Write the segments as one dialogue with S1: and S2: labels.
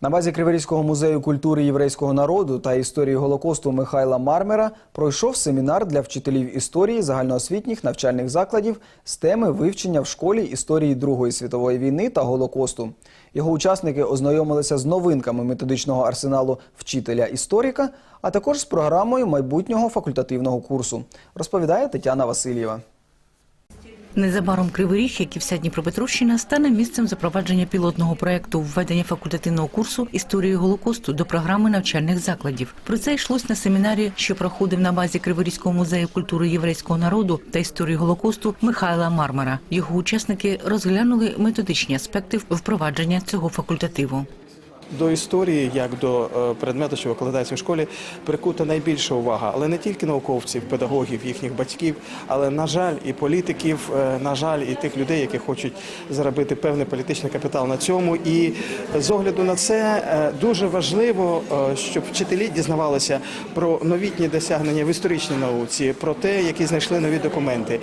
S1: На базі Криворізького музею культури єврейського народу та історії Голокосту Михайла Мармера пройшов семінар для вчителів історії загальноосвітніх навчальних закладів з теми вивчення в школі історії Другої світової війни та Голокосту. Його учасники ознайомилися з новинками методичного арсеналу вчителя історика, а також з програмою майбутнього факультативного курсу. Розповідає Тетяна Васильєва.
S2: Незабаром Кривий Ріг, як і вся Дніпропетровщина, стане місцем запровадження пілотного проекту введення факультативного курсу історії Голокосту до програми навчальних закладів. Про це йшлось на семінарі, що проходив на базі Криворізького музею культури єврейського народу та історії Голокосту Михайла Мармара. Його учасники розглянули методичні аспекти впровадження цього факультативу.
S3: До історії, як до е, предмету, що викладається в школі, прикута найбільша увага, але не тільки науковців, педагогів, їхніх батьків, але на жаль, і політиків, е, на жаль, і тих людей, які хочуть заробити певний політичний капітал на цьому. І з огляду на це е, дуже важливо, щоб вчителі дізнавалися про новітні досягнення в історичній науці, про те, які знайшли нові документи,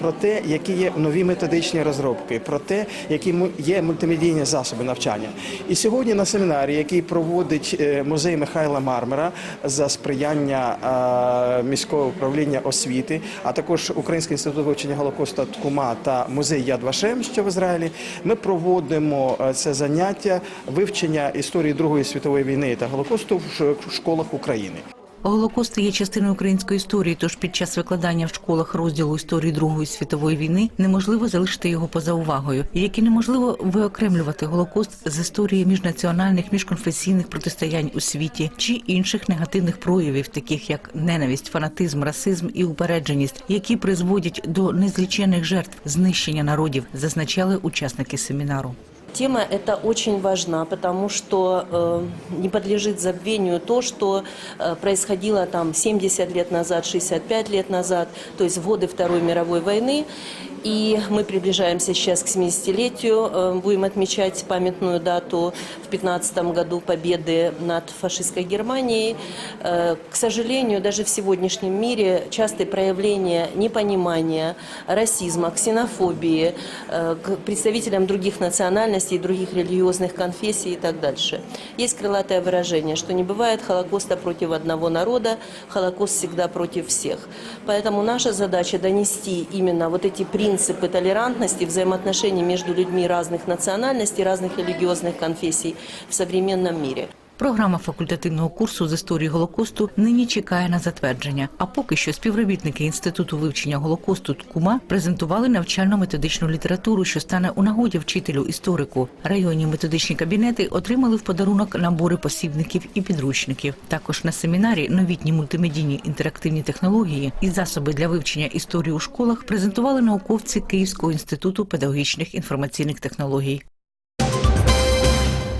S3: про те, які є нові методичні розробки, про те, які є мультимедійні засоби навчання. І сьогодні на семінарі, який проводить е, музей Михайла Мармера за сприяння е, міського управління освіти, а також Український інститут вивчення Голокоста ТКУМА та музей Яд Вашем, що в Ізраїлі, ми проводимо е, це заняття вивчення історії Другої світової війни та Голокосту в школах України.
S2: Голокост є частиною української історії, тож під час викладання в школах розділу історії Другої світової війни неможливо залишити його поза увагою, як і неможливо виокремлювати Голокост з історії міжнаціональних міжконфесійних протистоянь у світі чи інших негативних проявів, таких як ненависть, фанатизм, расизм і упередженість, які призводять до незлічених жертв знищення народів, зазначали учасники семінару.
S4: Тема эта очень важна, потому что э, не подлежит забвению то, что э, происходило там 70 лет назад, 65 лет назад, то есть в годы Второй мировой войны. И мы приближаемся сейчас к 70-летию, э, будем отмечать памятную дату в 15 году победы над фашистской Германией. Э, К сожалению, даже в сегодняшнем мире частые проявления непонимания, расизма, ксенофобии э, к представителям других национальностей, других религиозных конфессий и так дальше. Есть крылатое выражение, что не бывает Холокоста против одного народа, Холокост всегда против всех. Поэтому наша задача донести именно вот эти принципы толерантности, взаимоотношений между людьми разных национальностей, разных религиозных конфессий в современном мире.
S2: Програма факультативного курсу з історії Голокосту нині чекає на затвердження. А поки що співробітники інституту вивчення Голокосту ТКУМА презентували навчально-методичну літературу, що стане у нагоді вчителю історику. Районні методичні кабінети отримали в подарунок набори посібників і підручників. Також на семінарі новітні мультимедійні інтерактивні технології і засоби для вивчення історії у школах презентували науковці Київського інституту педагогічних інформаційних технологій.